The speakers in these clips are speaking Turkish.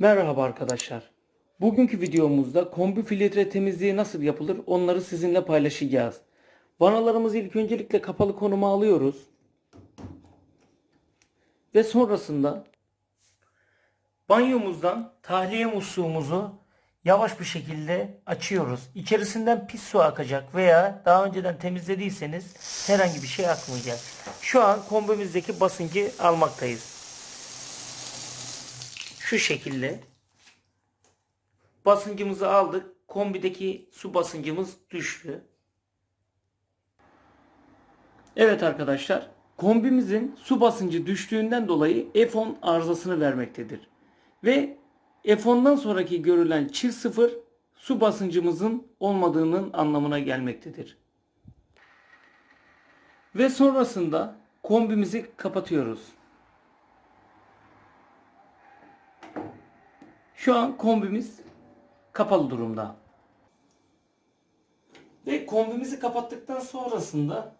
Merhaba arkadaşlar. Bugünkü videomuzda kombi filtre temizliği nasıl yapılır onları sizinle paylaşacağız. Vanalarımızı ilk öncelikle kapalı konuma alıyoruz. Ve sonrasında banyomuzdan tahliye musluğumuzu yavaş bir şekilde açıyoruz. İçerisinden pis su akacak veya daha önceden temizlediyseniz herhangi bir şey akmayacak. Şu an kombimizdeki basıncı almaktayız. Şu şekilde basıncımızı aldık. Kombideki su basıncımız düştü. Evet arkadaşlar, kombimizin su basıncı düştüğünden dolayı F10 arızasını vermektedir. Ve F10'dan sonraki görülen çift sıfır su basıncımızın olmadığının anlamına gelmektedir. Ve sonrasında kombimizi kapatıyoruz. Şu an kombimiz kapalı durumda. Ve kombimizi kapattıktan sonrasında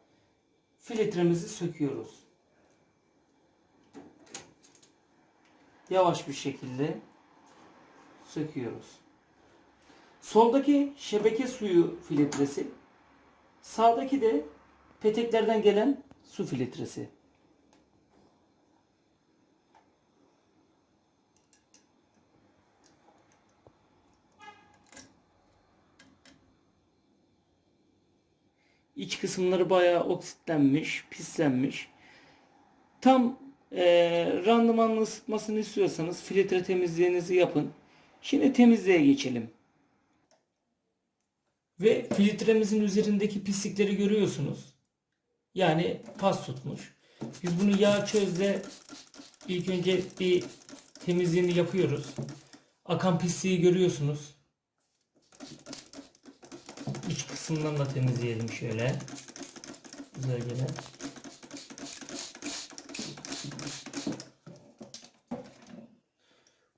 filtremizi söküyoruz. Yavaş bir şekilde söküyoruz. Soldaki şebeke suyu filtresi, sağdaki de peteklerden gelen su filtresi. İç kısımları bayağı oksitlenmiş, pislenmiş. Tam eee randımanlı ısıtmasını istiyorsanız filtre temizliğinizi yapın. Şimdi temizliğe geçelim. Ve filtremizin üzerindeki pislikleri görüyorsunuz. Yani pas tutmuş. Biz bunu yağ çözle ilk önce bir temizliğini yapıyoruz. Akan pisliği görüyorsunuz. İç kısmından da temizleyelim şöyle. Güzelce.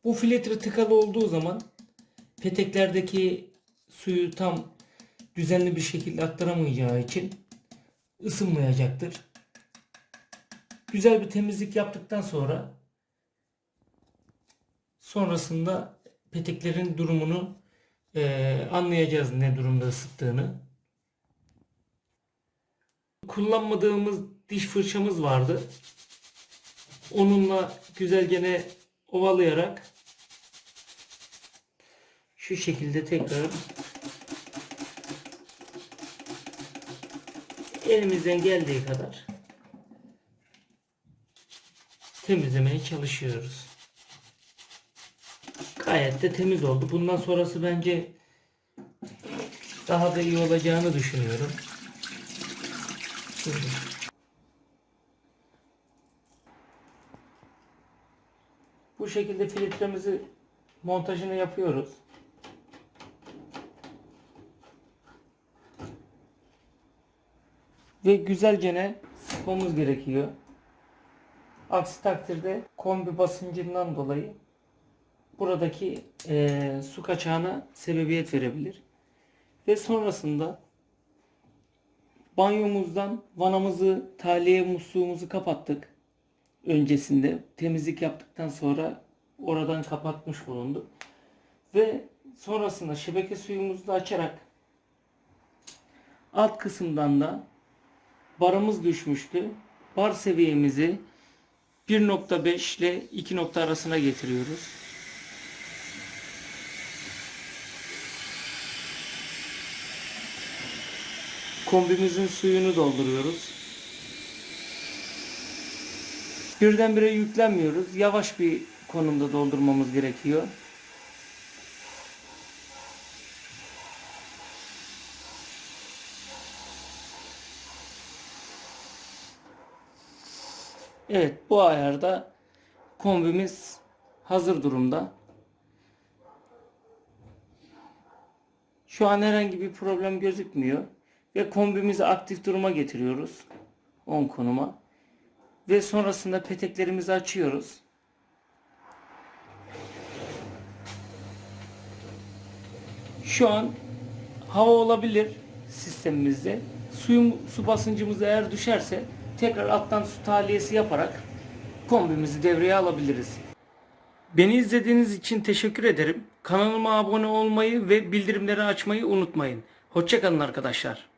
Bu filtre tıkalı olduğu zaman peteklerdeki suyu tam düzenli bir şekilde aktaramayacağı için ısınmayacaktır. Güzel bir temizlik yaptıktan sonra sonrasında peteklerin durumunu eee, anlayacağız ne durumda ısıttığını. Kullanmadığımız diş fırçamız vardı. Onunla güzel gene ovalayarak şu şekilde tekrar elimizden geldiği kadar temizlemeye çalışıyoruz. Gayet de temiz oldu. Bundan sonrası bence daha da iyi olacağını düşünüyorum. Şöyle. Bu şekilde filtremizi montajını yapıyoruz. Ve güzelce sıkmamız gerekiyor. Aksi takdirde kombi basıncından dolayı buradaki eee, su kaçağına sebebiyet verebilir. Ve sonrasında banyomuzdan vanamızı, tahliye musluğumuzu kapattık. Öncesinde temizlik yaptıktan sonra oradan kapatmış bulunduk. Ve sonrasında şebeke suyumuzu da açarak alt kısımdan da barımız düşmüştü. Bar seviyemizi 1.5 ile 2 nokta arasına getiriyoruz. Kombimizin suyunu dolduruyoruz. Birdenbire yüklenmiyoruz. Yavaş bir konumda doldurmamız gerekiyor. Evet bu ayarda kombimiz hazır durumda. Şu an herhangi bir problem gözükmüyor. Ve kombimizi aktif duruma getiriyoruz. 10 konuma. Ve sonrasında peteklerimizi açıyoruz. Şu an hava olabilir sistemimizde. Suyun su basıncımız eğer düşerse tekrar alttan su tahliyesi yaparak kombimizi devreye alabiliriz. Beni izlediğiniz için teşekkür ederim. Kanalıma abone olmayı ve bildirimleri açmayı unutmayın. Hoşçakalın arkadaşlar.